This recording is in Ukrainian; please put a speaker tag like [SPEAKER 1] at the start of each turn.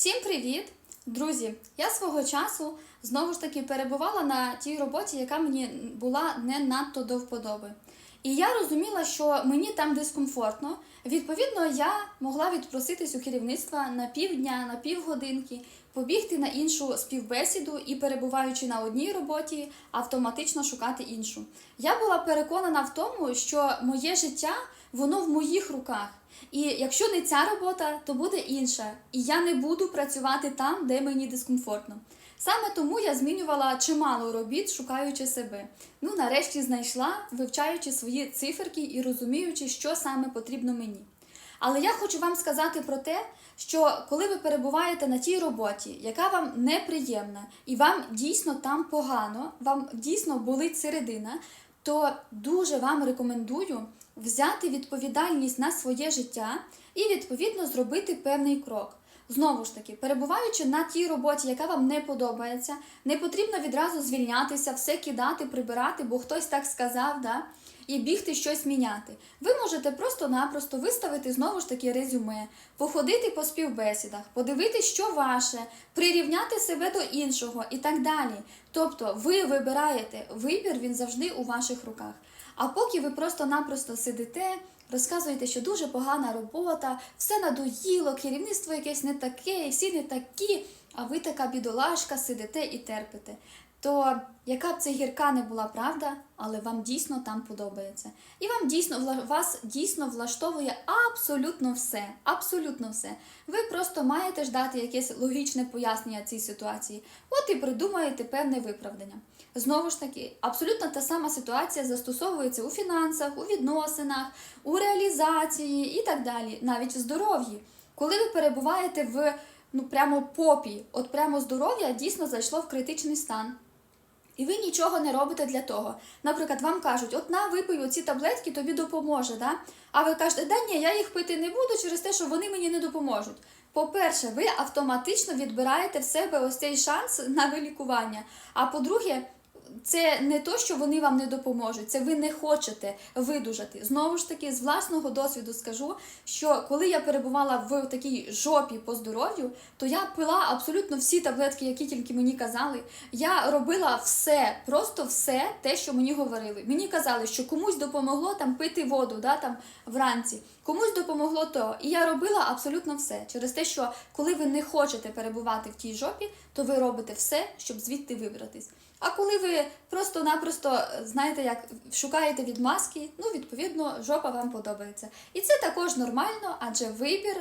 [SPEAKER 1] Всім привіт! Друзі! Я свого часу знову ж таки перебувала на тій роботі, яка мені була не надто до вподоби. І я розуміла, що мені там дискомфортно. Відповідно, я могла відпроситись у керівництва на півдня, на півгодинки, побігти на іншу співбесіду і, перебуваючи на одній роботі, автоматично шукати іншу. Я була переконана в тому, що моє життя воно в моїх руках. І якщо не ця робота, то буде інша. І я не буду працювати там, де мені дискомфортно. Саме тому я змінювала чимало робіт, шукаючи себе. Ну, нарешті знайшла, вивчаючи свої циферки і розуміючи, що саме потрібно мені. Але я хочу вам сказати про те, що коли ви перебуваєте на тій роботі, яка вам неприємна, і вам дійсно там погано, вам дійсно болить середина, то дуже вам рекомендую взяти відповідальність на своє життя і відповідно зробити певний крок. Знову ж таки, перебуваючи на тій роботі, яка вам не подобається, не потрібно відразу звільнятися, все кидати, прибирати, бо хтось так сказав, да? і бігти щось міняти. Ви можете просто-напросто виставити знову ж таки резюме, походити по співбесідах, подивитися, що ваше, прирівняти себе до іншого і так далі. Тобто ви вибираєте вибір, він завжди у ваших руках. А поки ви просто-напросто сидите, розказуєте, що дуже погана робота, все надоїло, керівництво якесь не таке, всі не такі, а ви така бідолашка, сидите і терпите. То яка б це гірка не була правда, але вам дійсно там подобається. І вам дійсно вас дійсно влаштовує абсолютно все. Абсолютно все. Ви просто маєте ж дати якесь логічне пояснення цій ситуації. От і придумаєте певне виправдання. Знову ж таки, абсолютно та сама ситуація застосовується у фінансах, у відносинах, у реалізації і так далі, навіть в здоров'ї. Коли ви перебуваєте в ну прямо попі, от прямо здоров'я дійсно зайшло в критичний стан. І ви нічого не робите для того. Наприклад, вам кажуть, от на випию ці таблетки, тобі допоможе, да? а ви кажете, да ні, я їх пити не буду через те, що вони мені не допоможуть. По-перше, ви автоматично відбираєте в себе ось цей шанс на вилікування. А по-друге, це не то, що вони вам не допоможуть, це ви не хочете видужати. Знову ж таки, з власного досвіду скажу, що коли я перебувала в такій жопі по здоров'ю, то я пила абсолютно всі таблетки, які тільки мені казали. Я робила все, просто все те, що мені говорили. Мені казали, що комусь допомогло там пити воду, да, там вранці, комусь допомогло то. І я робила абсолютно все. Через те, що коли ви не хочете перебувати в тій жопі, то ви робите все, щоб звідти вибратись. А коли ви просто-напросто знаєте, як шукаєте відмазки, ну відповідно жопа вам подобається. І це також нормально, адже вибір